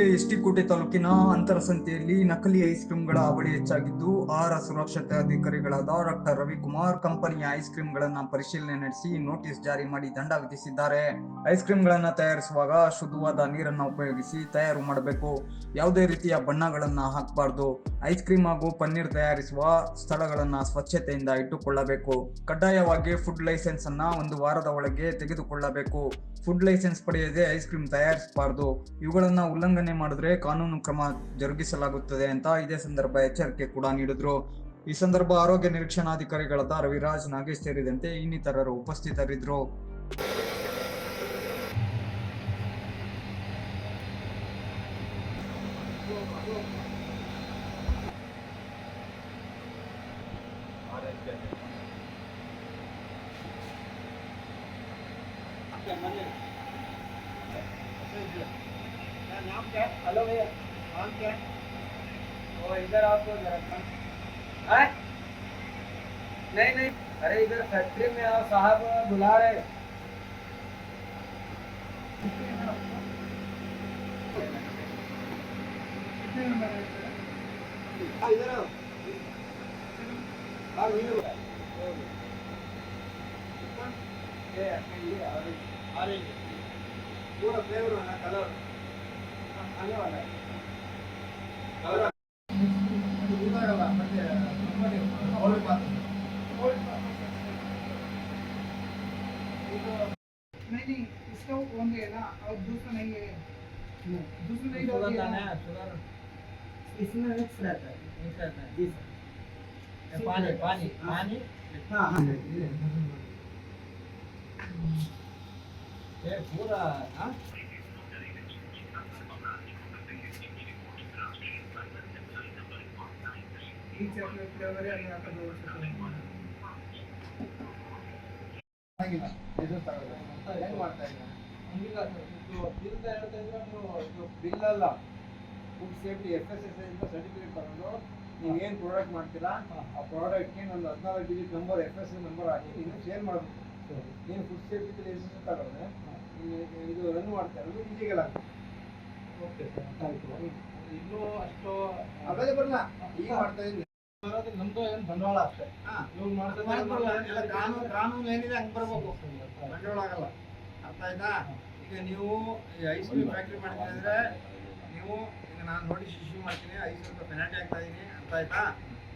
ಎಚ್ಡಿಕೋಟೆ ತಾಲೂಕಿನ ಅಂತರಸಂತೆಯಲ್ಲಿ ನಕಲಿ ಐಸ್ ಕ್ರೀಮ್ಗಳ ಅವಳಿ ಹೆಚ್ಚಾಗಿದ್ದು ಆಹಾರ ಸುರಕ್ಷತೆ ಅಧಿಕಾರಿಗಳಾದ ಡಾಕ್ಟರ್ ರವಿಕುಮಾರ್ ಕಂಪನಿಯ ಐಸ್ ಕ್ರೀಮ್ಗಳನ್ನ ಪರಿಶೀಲನೆ ನಡೆಸಿ ನೋಟಿಸ್ ಜಾರಿ ಮಾಡಿ ದಂಡ ವಿಧಿಸಿದ್ದಾರೆ. ಐಸ್ ಕ್ರೀಮ್ಗಳನ್ನ ತಯಾರಿಸುವಾಗ ಶುದ್ಧವಾದ ನೀರನ್ನ ಉಪಯೋಗಿಸಿ ತಯಾರು ಮಾಡಬೇಕು. ಯಾವುದೇ ರೀತಿಯ ಬಣ್ಣಗಳನ್ನ ಹಾಕಬಾರ್ದು. ಐಸ್ ಕ್ರೀಮ್ ಹಾಗೂ ಪನ್ನೀರ್ ತಯಾರಿಸುವ ಸ್ಥಳಗಳನ್ನ ಸ್ವಚ್ಛತೆಯಿಂದ ಇಟ್ಟುಕೊಳ್ಳಬೇಕು. ಕಡ್ಡಾಯವಾಗಿ ಫುಡ್ ಲೈಸೆನ್ಸ್ ಅನ್ನ ಒಂದು ವಾರದ ಒಳಗೆ ತೆಗೆದುಕೊಳ್ಳಬೇಕು. ಫುಡ್ ಲೈಸೆನ್ಸ್ ಪಡೆಯದೆ ಐಸ್ ಕ್ರೀಮ್ ತಯಾರಿಸಬಾರ್ದು. ಇವುಗಳನ್ನ ಉಲ್ಲಂಘನೆ ಮಾಡಿದ್ರೆ ಕಾನೂನು ಕ್ರಮ ಜರುಗಿಸಲಾಗುತ್ತದೆ ಅಂತ ಇದೇ ಸಂದರ್ಭ ಎಚ್ಚರಿಕೆ ಕೂಡ ನೀಡಿದ್ರು. ಈ ಸಂದರ್ಭ ಆರೋಗ್ಯ ನಿರೀಕ್ಷಣಾಧಿಕಾರಿಗಳಾದ ರವಿರಾಜ್ ನಾಗೇಶ್ ಸೇರಿದಂತೆ ಇನ್ನಿತರರು ಉಪಸ್ಥಿತರಿದ್ದರು. नाम क्या है? हेलो भैया नाम क्या है? वो इधर आपको जरा नहीं नहीं। अरे इधर फैक्ट्री में आओ साहब बुला रहे हाँ, इधर आओ। रुका है। ये ऑरेंज ऑरेंज पूरा फ्लेवर है। ना कलर आने वाला है कलर नहीं नहीं इसका ओनली है ना और दूसरा नहीं है दूसरा नहीं शुगर होगी ना है, शुगर इसमें मिक्स रहता है। मिक्स रहता है जी ये पानी पानी पानी। हाँ हाँ ये पूरा हाँ? ಈ ಚಾಕ್ಲೇಟ್ ಫ್ಲೇವರ್ ಅಲ್ಲಿ ಹಾಕೋದು ಆಗಿಲ್ಲ ಇದು ತಗೊಳ್ಳಿ ಹೆಂಗ್ ಮಾಡ್ತಾ ಇಲ್ಲ ಹಂಗಿಲ್ಲ ಸರ್ ಇದು ಬಿಲ್ ಹೇಳ್ತಾ ಇದ್ರೆ ನೀವು ಇದು ಬಿಲ್ ಅಲ್ಲ. Food safety F S S ಇಂದ ಸರ್ಟಿಫಿಕೇಟ್ ತಗೊಂಡು ನೀವು ಏನು ಪ್ರಾಡಕ್ಟ್ ಮಾಡ್ತೀರಾ ಆ ಪ್ರಾಡಕ್ಟ್ಗೆ ಒಂದು ಹದಿನಾಲ್ಕು digit number F S number ಹಾಕಿ ನೀವು ಶೇರ್ ಮಾಡಬೇಕು ನೀನು ಫುಡ್ ಸೇಫ್ಟಿ ಲೈಸೆನ್ಸ್ ತಗೊಂಡ್ರೆ ಇದು ರನ್ ಮಾಡ್ತಾ ಇರೋದು ಈಜಿಗಲ್ಲ ಓಕೆ ಸರ್ ಇನ್ನೂ ಅಷ್ಟು ಅವೈಲೇಬಲ್ ಈಗ ಮಾಡ್ತಾ ಇದ್ದೀನಿ. ನಮ್ದು ಏನ್ ಬಂಡವಾಳ ಅಷ್ಟೇ. ಇವ್ರು ಮಾಡ್ತಾ ಮಾಡ್ಕೊಳ್ಳ ಎಲ್ಲ ಕಾನೂನು ಕಾನೂನು ಏನಿದೆ ಹಂಗೆ ಬರಬೇಕು. ಬಂಡವಾಳ ಆಗಲ್ಲ. ಅರ್ಥ ಆಯ್ತಾ? ಈಗ ನೀವು ಈ ಐಸ್ ಕ್ರೀಮ್ ಫ್ಯಾಕ್ಟ್ರಿ ಮಾಡ್ತೀನಿ ಅಂದ್ರೆ ನೀವು ಈಗ ನಾನು ನೋಟಿಸ್ ಇಶ್ಯೂ ಮಾಡ್ತೀನಿ ಐದು ಸಾವಿರ ರೂಪಾಯಿ ಪೆನಾಲ್ಟಿ ಆಗ್ತಾ ಇದೀನಿ. ಅರ್ಥ ಆಯ್ತಾ?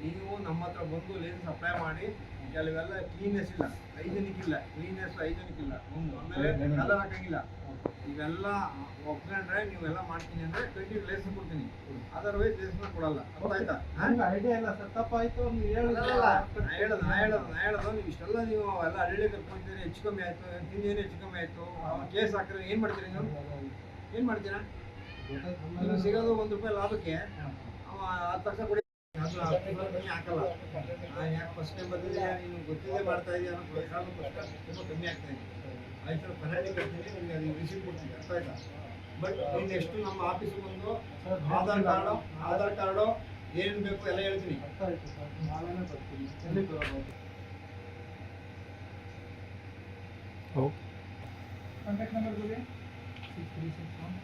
ನೀವು ನಮ್ಮ ಹತ್ರ ಬಂದು ಲೀಸ್ ಸಪ್ಲೈ ಮಾಡಿ ಕೆಲವೆಲ್ಲ ಕ್ಲೀನ್ನೆಸ್ ಇಲ್ಲ. ಹೈಜೆನಿಕ್ ಇಲ್ಲ. ಕ್ಲೀನ್ನೆಸ್ ಹೈಜೆನಿಕ್ ಇಲ್ಲ. ಒಂದು ಆಮೇಲೆ ಕಲರ್ ಹಾಕಂಗಿಲ್ಲ. ಇವೆಲ್ಲ ಒಪ್ಕೊಂಡ್ರೆ ನೀವೆಲ್ಲ ಮಾಡ್ತೀನಿ ಅಂದ್ರೆ ಟ್ವೆಂಟಿ ಲೈಸೆನ್ಸ್ ಕೊಡ್ತೀನಿ. ಅದರ್ವೈಸ್ ಲೈಸೆನ್ಸ್ ಕೊಡಲ್ಲ. ಹಾ? ಐಡಿಯಾ ಇಲ್ಲ ಸರ್ ತಪ್ಪಾಯ್ತು ನೀವು ನಾ ಹೇಳೋದು ನಾ ಹೇಳೋದು ನಾ ಹೇಳೋದು. ನೀವು ಇಷ್ಟೆಲ್ಲ ನೀವು ಎಲ್ಲ ಹಳ್ಳಿ ಕರ್ಕೊಂಡಿದ್ದೀರಿ ಹೆಚ್ಚು ಕಮ್ಮಿ ಆಯ್ತು ತಿಂದೇನು ಹೆಚ್ಚು ಕಮ್ಮಿ ಆಯ್ತು ಕೇಸ್ ಹಾಕಿದ್ರೆ ಏನ್ ಮಾಡ್ತೀರಿ ನೀವು? ಏನ್ ಮಾಡ್ತೀರಾ? ನೀವು ಸಿಗೋದು ಒಂದ್ ರೂಪಾಯಿ ಲಾಭಕ್ಕೆ ಅವ ಹತ್ತು ಲಕ್ಷ ಕೊಡಿ ಯಾಕಂದ್ರೆ ಯಾಕೆ ಫಸ್ಟ್ ಟೈಮ್ ಬಂದಿದೆ ಗೊತ್ತಿದ್ದೇ ಮಾಡ್ತಾ ಇದೆಯಾ ಅನ್ನೋ ಪ್ರಕಾರ ಕಮ್ಮಿ ಆಗ್ತಾ ಇದೆ. ಆಯ್ತು ರಿಸೀವ್ ಕೊಡ್ತೀನಿ ಬಟ್ ನೀವು ಎಷ್ಟು ನಮ್ಮ ಆಫೀಸ್ ಬಂದು ಆಧಾರ್ ಕಾರ್ಡು ಆಧಾರ್ ಕಾರ್ಡು ಏನ್ ಬೇಕು ಎಲ್ಲ ಹೇಳ್ತೀನಿ. ಅರ್ಥ ಆಯ್ತು ಕಾಂಟ್ಯಾಕ್ಟ್ ನಂಬರ್ ಕೊಡಿ. Six three six one